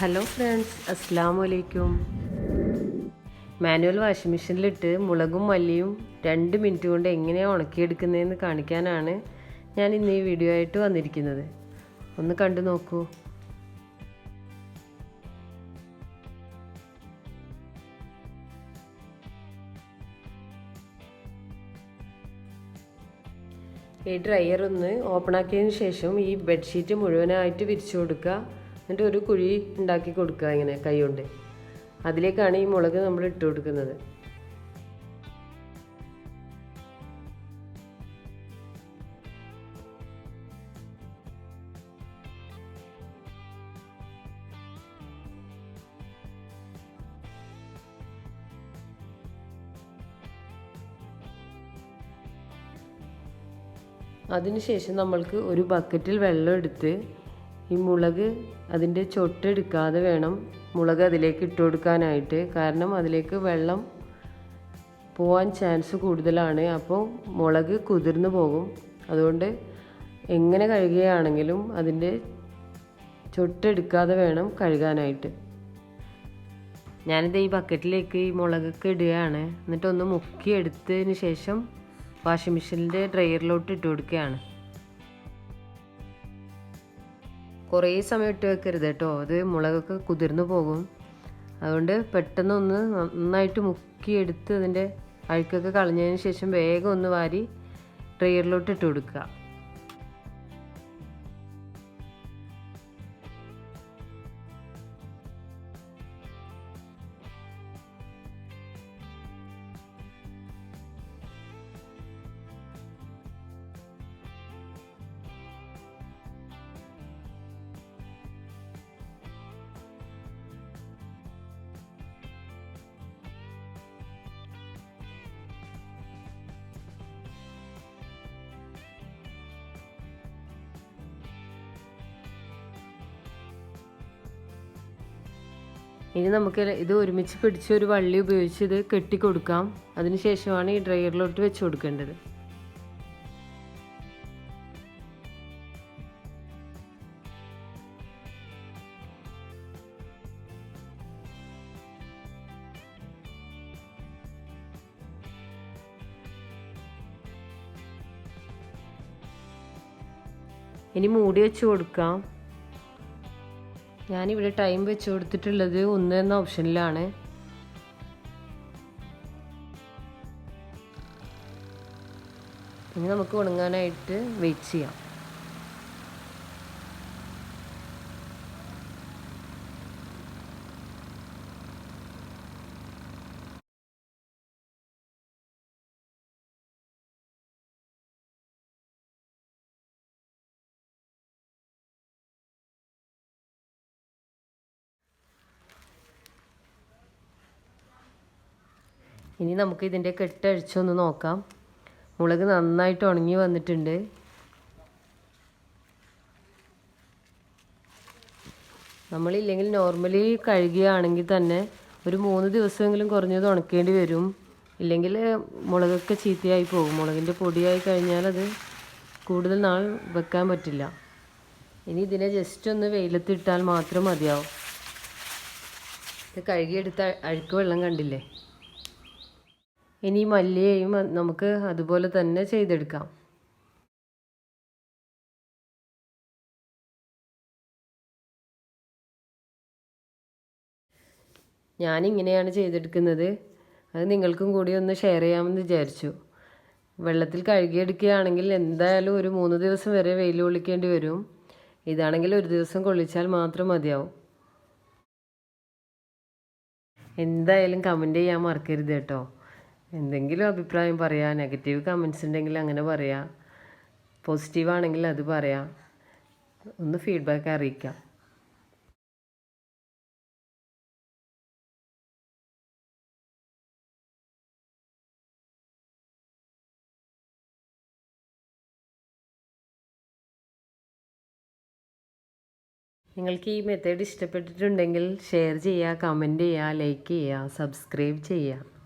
Hello friends അസ്സാം വലൈക്കും manual washing മെഷീനിലിട്ട് മുളകും മല്ലിയും രണ്ട് മിനിറ്റ് കൊണ്ട് എങ്ങനെയാണ് ഉണക്കിയെടുക്കുന്നതെന്ന് കാണിക്കാനാണ് ഞാൻ ഇന്ന് ഈ വീഡിയോ ആയിട്ട് വന്നിരിക്കുന്നത്. ഒന്ന് കണ്ടു നോക്കൂ. ഈ ഡ്രയർ ഒന്ന് ഓപ്പൺ ആക്കിയതിന് ശേഷം ഈ ബെഡ്ഷീറ്റ് മുഴുവനായിട്ട് വിരിച്ചു കൊടുക്കുക. എന്നിട്ട് ഒരു കുഴി ഉണ്ടാക്കി കൊടുക്കുക ഇങ്ങനെ കൈ കൊണ്ട്. അതിലേക്കാണ് ഈ മുളക് നമ്മൾ ഇട്ട് കൊടുക്കുന്നത്. അതിനുശേഷം നമ്മൾക്ക് ഒരു ബക്കറ്റിൽ വെള്ളം എടുത്ത് ഈ മുളക് അതിന്റെ ചൊട്ടെടുക്കാതെ വേണം മുളക് അതിലേക്ക് ഇട്ട് കൊടുക്കാനായിട്ട്. കാരണം അതിലേക്ക് വെള്ളം പോവാൻ ചാൻസ് കൂടുതലാണ്. അപ്പോൾ മുളക് കുതിർന്നു പോകും. അതുകൊണ്ട് എങ്ങനെ കഴുകുകയാണെങ്കിലും അതിന്റെ ചൊട്ടെടുക്കാതെ വേണം കഴുകാനായിട്ട്. ഞാനിത് ഈ ബക്കറ്റിലേക്ക് ഈ മുളകൊക്കെ ഇടുകയാണ്. എന്നിട്ടൊന്ന് മുക്കി എടുത്തതിന് ശേഷം വാഷിംഗ് മെഷീനിന്റെ ഡ്രയറിലോട്ട് ഇട്ട് കൊടുക്കുകയാണ്. കുറേ സമയം ഇട്ട് വെക്കരുത് കേട്ടോ. അത് മുളകൊക്കെ കുതിർന്നു പോകും. അതുകൊണ്ട് പെട്ടെന്നൊന്ന് നന്നായിട്ട് മുക്കിയെടുത്ത് അതിന്റെ അഴുക്കൊക്കെ കളഞ്ഞതിന് ശേഷം വേഗം ഒന്ന് വാരി ഡ്രയറിലോട്ട് ഇട്ട് കൊടുക്കുക. ഇനി നമുക്ക് ഇത് ഒരുമിച്ച് പിടിച്ച് ഒരു വള്ളി ഉപയോഗിച്ച് ഇത് കെട്ടിക്കൊടുക്കാം. അതിനുശേഷമാണ് ഈ ഡ്രയറിലോട്ട് വെച്ച് കൊടുക്കേണ്ടത്. ഇനി മൂടി വെച്ച് കൊടുക്കാം. ഞാനിവിടെ ടൈം വെച്ച് കൊടുത്തിട്ടുള്ളത് ഒന്ന് എന്ന ഓപ്ഷനിലാണ് ഇനി നമുക്ക് ഉണങ്ങാനായിട്ട് വെയിറ്റ് ചെയ്യാം. ഇനി നമുക്ക് ഇതിന്റെ കെട്ടഴിച്ചൊന്ന് നോക്കാം. മുളക് നന്നായിട്ട് ഉണങ്ങി വന്നിട്ടുണ്ട്. നമ്മളില്ലെങ്കിൽ നോർമലി കഴുകുകയാണെങ്കിൽ തന്നെ ഒരു മൂന്ന് ദിവസമെങ്കിലും കുറഞ്ഞത് ഉണക്കേണ്ടി വരും. ഇല്ലെങ്കിൽ മുളകൊക്കെ ചീത്തയായി പോകും. മുളകിന്റെ പൊടിയായി കഴിഞ്ഞാൽ അത് കൂടുതൽ നാൾ വെക്കാൻ പറ്റില്ല. ഇനി ഇതിനെ ജസ്റ്റ് ഒന്ന് വെയിലത്തിട്ടാൽ മാത്രം മതിയാവും. ഇത് കഴുകിയെടുത്ത അഴുക്ക് വെള്ളം കണ്ടില്ലേ? ഇനി മല്ലിയെയും നമുക്ക് അതുപോലെ തന്നെ ചെയ്തെടുക്കാം. ഞാനിങ്ങനെയാണ് ചെയ്തെടുക്കുന്നത്. അത് നിങ്ങൾക്കും കൂടി ഒന്ന് ഷെയർ ചെയ്യാമെന്ന് വിചാരിച്ചു. വെള്ളത്തിൽ കഴുകിയെടുക്കുകയാണെങ്കിൽ എന്തായാലും ഒരു മൂന്ന് ദിവസം വരെ വെയിൽ കൊള്ളിക്കേണ്ടി വരും. ഇതാണെങ്കിൽ ഒരു ദിവസം കൊള്ളിച്ചാൽ മാത്രം മതിയാവും. എന്തായാലും കമന്റ് ചെയ്യാൻ മറക്കരുത് കേട്ടോ. എന്തെങ്കിലും അഭിപ്രായം പറയാം നെഗറ്റീവ് കമൻസ് ഉണ്ടെങ്കിൽ അങ്ങനെ പറയാം പോസിറ്റീവ് ആണെങ്കിൽ അത് പറയാം ഒന്ന് ഫീഡ്ബാക്ക് അറിയിക്കാം. നിങ്ങൾക്ക് ഈ മെത്തേഡ് ഇഷ്ടപ്പെട്ടിട്ടുണ്ടെങ്കിൽ ഷെയർ ചെയ്യുക കമന്റ് ചെയ്യുക ലൈക്ക് ചെയ്യുക സബ്സ്ക്രൈബ് ചെയ്യുക.